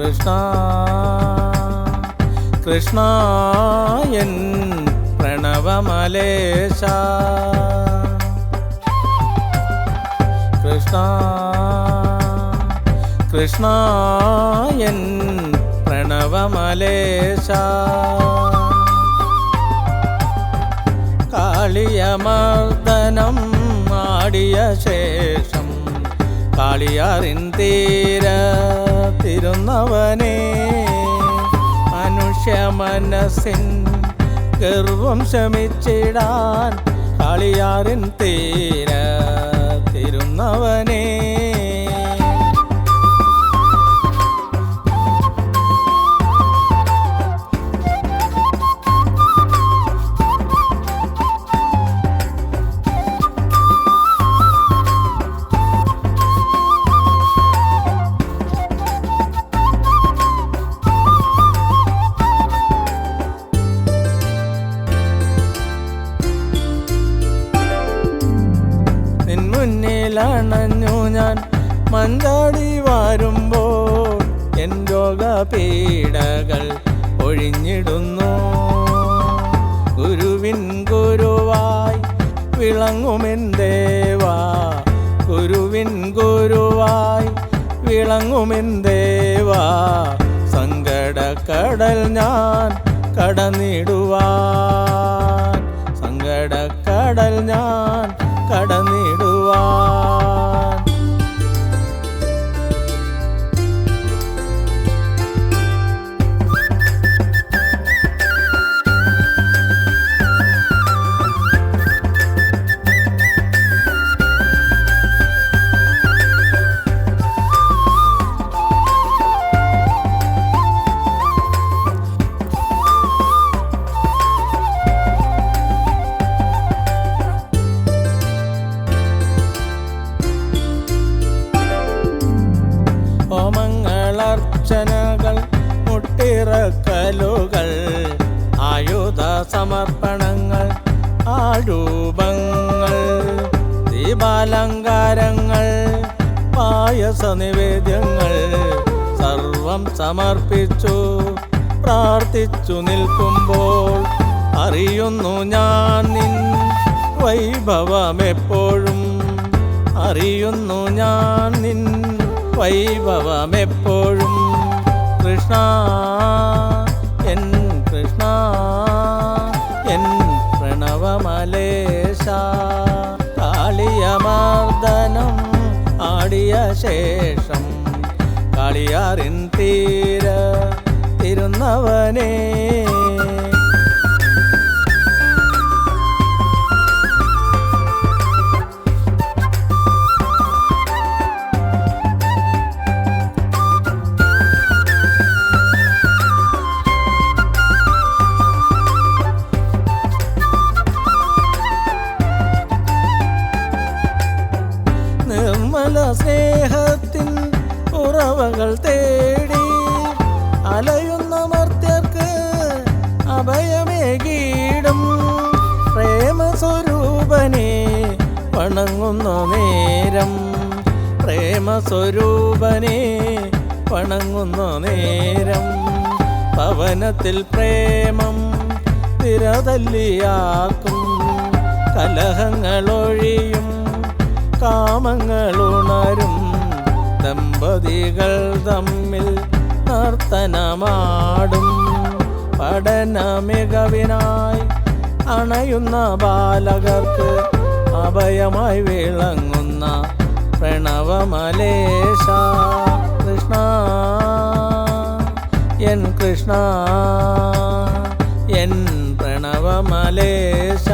കൃഷ്ണ കൃഷ്ണ എൻ പ്രണവമലേശ. കൃഷ്ണ കൃഷ്ണ എൻ പ്രണവമലേശ. കാളിയമർദ്ദനം ആടിയ ശേഷം കാളിയാറിൻ തീര തിരുന്നവനെ. മനുഷ്യ മനസ്സിൻ ഗർവം ശമിച്ചിടാൻ കാളിയാറിൻ തീര തിരുന്നവനെ. മുന്നിലണഞ്ഞു ഞാൻ മഞ്ചാടി വരുമ്പോൾ എൻ രോഗപീഡകൾ ഒഴിഞ്ഞിടുന്നു. ഗുരുവിൻ ഗുരുവായി വിളങ്ങുമെൻ ദേവാ. ഗുരുവിൻ ഗുരുവായി വിളങ്ങുമെൻ ദേവാ. സങ്കടക്കടൽ ഞാൻ കടന്നിടുവാൻ മുട്ടിറക്കലുകൾ ആയുധ സമർപ്പണങ്ങൾ ആരൂപങ്ങൾ ദീപാലങ്കാരങ്ങൾ പായസ നിവേദ്യങ്ങൾ സർവം സമർപ്പിച്ചു. പ്രാർത്ഥിച്ചു നിൽക്കുമ്പോൾ അറിയുന്നു ഞാൻ നിൻ വൈഭവമെപ്പോഴും. അറിയുന്നു ഞാൻ നിൻ വൈഭവമെപ്പോഴും. കൃഷ്ണ എൻ കൃഷ്ണ എൻ പ്രണവമലേശ. കാളിയമർദ്ദനം ആടിയ ശേഷം കാളിയാറിൻ തീര തിരുന്നവനേ ഉറവകൾ തേടി അലയുന്ന മർത്യർക്ക് അഭയമേകീടും പ്രേമസ്വരൂപനെ വണങ്ങുന്ന നേരം. പ്രേമസ്വരൂപനെ വണങ്ങുന്ന നേരം. പവനത്തിൽ പ്രേമം തിരതല്ലിയാക്കും കലഹങ്ങളൊഴിയും കാമങ്ങളുണരും. ദമ്പതികൾ തമ്മിൽ നർത്തനമാടും. പഠന മികവിനായി അണയുന്ന ബാലകർക്ക് അഭയമായി വിളങ്ങുന്ന പ്രണവമലേശ. കൃഷ്ണ എൻ കൃഷ്ണ എൻ പ്രണവമലേശ.